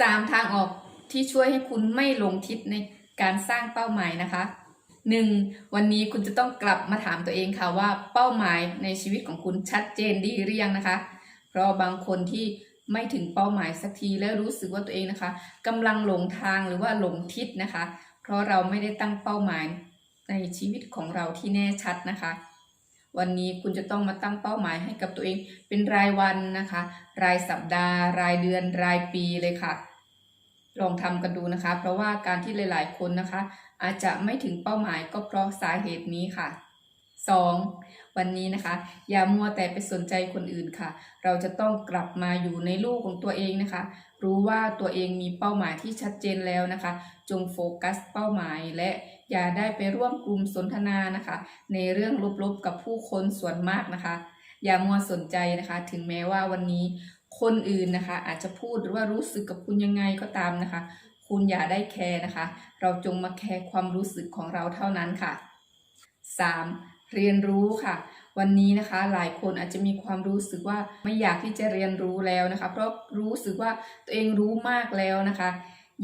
สามทางออกที่ช่วยให้คุณไม่หลงทิศในการสร้างเป้าหมายนะคะหนึ่งวันนี้คุณจะต้องกลับมาถามตัวเองค่ะว่าเป้าหมายในชีวิตของคุณชัดเจนดีหรือยังนะคะ เพราะบางคนที่ไม่ถึงเป้าหมายสักทีแล้วรู้สึกว่าตัวเองนะคะกำลังหลงทางหรือว่าหลงทิศนะคะ เพราะเราไม่ได้ตั้งเป้าหมายในชีวิตของเราที่แน่ชัดนะคะ วันนี้คุณจะต้องมาตั้งเป้าหมายให้กับตัวเองเป็นรายวันนะคะ รายสัปดาห์ รายเดือน รายปีเลยค่ะ ลองทำกันดูนะคะ เพราะว่าการที่หลาย ๆ คนนะคะ อาจจะไม่ถึงเป้าหมายก็เพราะสาเหตุนี้ค่ะ 2. วันนี้นะคะ อย่ามัวแต่ไปสนใจคนอื่นค่ะ เราจะต้องกลับมาอยู่ในลูกของตัวเองนะคะ รู้ว่าตัวเองมีเป้าหมายที่ชัดเจนแล้วนะคะ จงโฟกัสเป้าหมายและอย่าได้ไปร่วมกลุ่มสนทนานะคะ ในเรื่องลบๆกับผู้คนส่วนมากนะคะ อย่ามัวสนใจนะคะ ถึงแม้ว่าวันนี้คนอื่นนะคะ อาจจะพูดหรือว่ารู้สึกกับคุณยังไงก็ตามนะคะ คุณอย่าได้แคร์นะคะ เราจงมาแคร์ความรู้สึกของเราเท่านั้นค่ะ 3. เรียนรู้ค่ะ วันนี้นะคะหลายคนอาจจะมีความรู้สึกว่าไม่อยากที่จะเรียนรู้แล้วนะคะ เพราะรู้สึกว่าตัวเองรู้มากแล้วนะคะ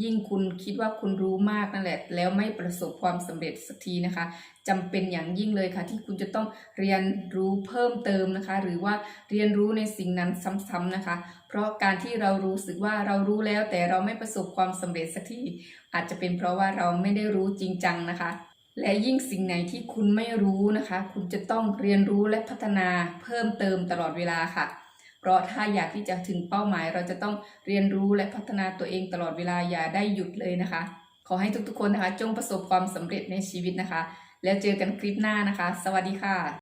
ยิ่งคุณคิดว่าคุณรู้มากนั่นแหละ แล้วไม่ประสบความสำเร็จสักทีนะคะจำเป็นอย่างยิ่งเลยค่ะ ที่คุณจะต้องเรียนรู้เพิ่มเติมนะคะ หรือว่าเรียนรู้ในสิ่งนั้นซ้ำๆนะคะ เพราะการที่เรารู้สึกว่าเรารู้แล้วแต่เราไม่ประสบความสำเร็จสักทีอาจจะเป็นเพราะว่าเราไม่ได้รู้จริงจังนะคะ และยิ่งสิ่งไหนที่คุณไม่รู้นะคะ คุณจะต้องเรียนรู้และพัฒนาเพิ่มเติมตลอดเวลาค่ะ เพราะถ้าอยากที่จะถึงเป้าหมาย เราจะต้องเรียนรู้และพัฒนาตัวเองตลอดเวลาอย่าได้หยุดเลยนะคะ ขอให้ทุกๆคนนะคะ จงประสบความสำเร็จในชีวิตนะคะ แล้วเจอกันคลิปหน้านะคะ สวัสดีค่ะ